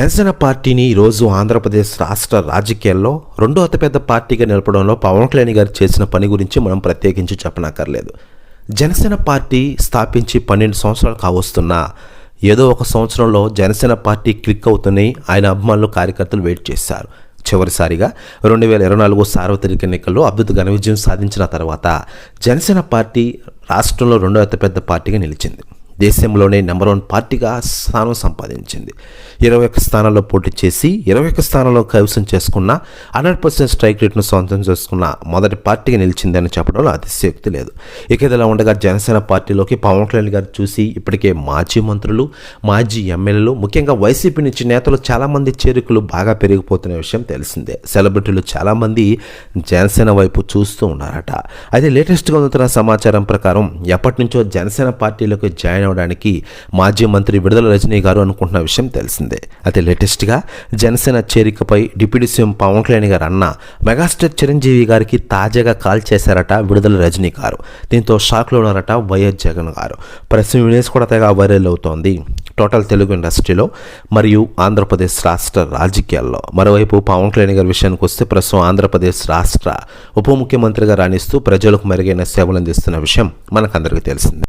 జనసేన పార్టీని ఈరోజు ఆంధ్రప్రదేశ్ రాష్ట్ర రాజకీయాల్లో రెండో అతిపెద్ద పార్టీగా నిలపడంలో పవన్ కళ్యాణ్ గారు చేసిన పని గురించి మనం ప్రత్యేకించి చెప్పనక్కర్లేదు. జనసేన పార్టీ స్థాపించి పన్నెండు సంవత్సరాలు కావస్తున్నా ఏదో ఒక సంవత్సరంలో జనసేన పార్టీ క్లిక్ అవుతుందని ఆయన అభిమానులు కార్యకర్తలు వెయిట్ చేశారు. చివరిసారిగా రెండు వేల ఇరవై నాలుగు సార్వత్రిక ఎన్నికల్లో అద్భుత ఘన విజయం సాధించిన తర్వాత జనసేన పార్టీ రాష్ట్రంలో రెండో అతిపెద్ద పార్టీగా నిలిచింది. దేశంలోనే నెంబర్ వన్ పార్టీగా స్థానం సంపాదించింది. ఇరవై ఒక్క స్థానాల్లో పోటీ చేసి ఇరవై ఒక్క స్థానంలో కైవసం చేసుకున్న హండ్రెడ్ పర్సెంట్ స్ట్రైక్ రేట్ను సొంతం చేసుకున్న మొదటి పార్టీగా నిలిచిందని చెప్పడంలో అతిశయోక్తి లేదు. ఇక ఇదిలా ఉండగా జనసేన పార్టీలోకి పవన్ కళ్యాణ్ గారు చూసి ఇప్పటికే మాజీ మంత్రులు మాజీ ఎమ్మెల్యేలు ముఖ్యంగా వైసీపీ నుంచి నేతలు చాలామంది చేరికలు బాగా పెరిగిపోతున్న విషయం తెలిసిందే. సెలబ్రిటీలు చాలామంది జనసేన వైపు చూస్తూ ఉన్నారట. అయితే లేటెస్ట్గా అందుతున్న సమాచారం ప్రకారం ఎప్పటి నుంచో జనసేన పార్టీలోకి జాయిన్ అవడానికి మాజీ మంత్రి విడుదల రజనీ గారు అనుకుంటున్న విషయం తెలిసిందే. అయితే లేటెస్ట్గా జనసేన చేరికపై డిప్యూటీ సీఎం పవన్ కళ్యాణ్ గారు అన్న మెగాస్టార్ చిరంజీవి గారికి తాజాగా కాల్ చేశారట విడుదల రజనీ గారు. దీంతో షాక్లో ఉన్నారట వైఎస్ జగన్ గారు. ప్రస్తుతం న్యూస్ కూడా తెగ వైరల్ అవుతోంది. టోటల్ తెలుగు ఇండస్ట్రీలో మరియు ఆంధ్రప్రదేశ్ రాష్ట్ర రాజకీయాల్లో. మరోవైపు పవన్ కళ్యాణ్ గారి విషయానికి వస్తే ప్రస్తుతం ఆంధ్రప్రదేశ్ రాష్ట్ర ఉప ముఖ్యమంత్రిగా రాణిస్తూ ప్రజలకు మెరుగైన సేవలు అందిస్తున్న విషయం మనకందరికీ తెలిసిందే.